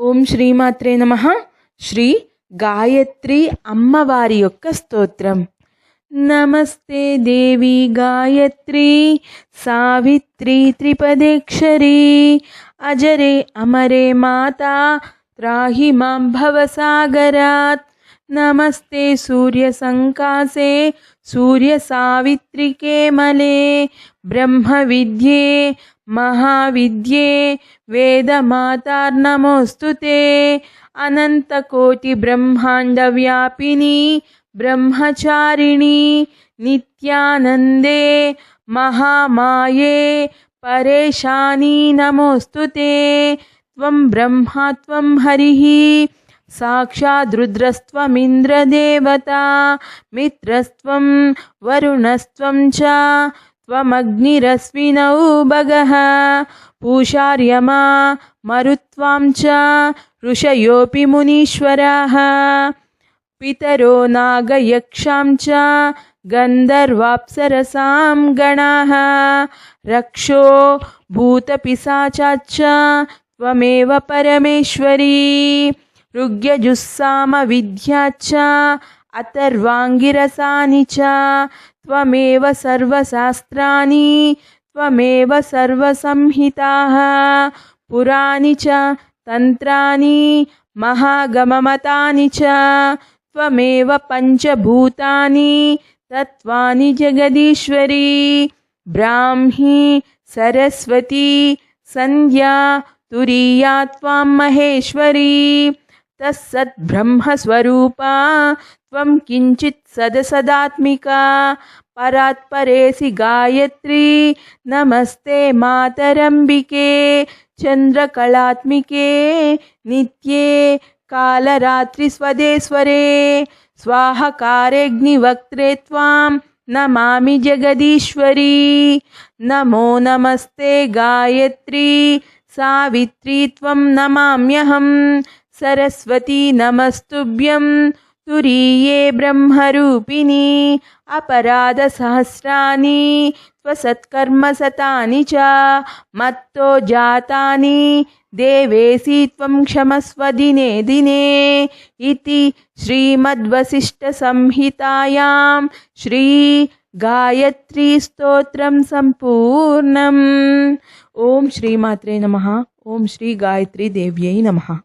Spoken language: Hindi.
ఓం శ్రీమాత్రే నమ శ్రీ గాయత్రి అమ్మవారి యొక్క స్తోత్రం నమస్తే దేవి గాయత్రి సావిత్రి త్రిపదేక్షరి అజరే అమరే మాతా త్రాహి మాం భవసాగరాత్ నమస్తే సూర్యసంకాసే సూర్యసావిత్రికే మలే బ్రహ్మవిద్యే महाविद्ये वेदमातार्नमोऽस्तु ते। अनन्तकोटिब्रह्माण्डव्यापिनी, ब्रह्मचारिणी, नित्यानन्दे, महामाये, परेशानी नमोऽस्तु ते। त्वं ब्रह्मा, त्वं हरिः साक्षाद्रुद्रस्त्वमिन्द्रदेवता मित्रस्त्वं वरुणस्त्वं च त्वमग्निरश्विनौ भगः पूषार्यमा मरुत्वां च ऋषयोऽपि मुनीश्वराः। पितरो नागयक्षां च गन्धर्वाप्सरसां गणाः। रक्षो भूतपिशाचाच्च त्वमेव परमेश्वरी। ऋग्यजुस्सामविद्याच्च अतर्वाङ्गिरसानि च, त्वमेव सर्वशास्त्राणि, त्वमेव सर्वसंहिताः। पुराणि च, तन्त्राणि, महागममतानि च, त्वमेव पञ्चभूतानि, तत्त्वानि जगदीश्वरी, ब्राह्मी, सरस्वती, सन्ध्या, तुरीया, त्वां महेश्वरी। तत्सद्ब्रह्मस्वरूपा। त्वं किञ्चित् सदसदात्मिका। परात्परेसि गायत्री। नमस्ते मातरम्बिके। चन्द्रकलात्मिके। नित्ये कालरात्रिस्वदेश्वरे। स्वाहकारेऽग्निवक्त्रे त्वां नमामि जगदीश्वरी। नमो नमस्ते गायत्री। सावित्री त्वं नमाम्यहं सरस्वती नमस्तुभ्यं तुरीये ब्रह्मरूपिणी, अपराधसहस्राणि, त्वसत्कर्मसतानि च, मत्तो जातानि देवेसि त्वं क्षमस्व दिने दिने इति श्रीमद्वसिष्ठसंहितायां श्रीगायत्रीस्तोत्रं सम्पूर्णम्। ॐ श्रीमात्रे नमः, ॐ श्रीगायत्रीदेव्यै नमः।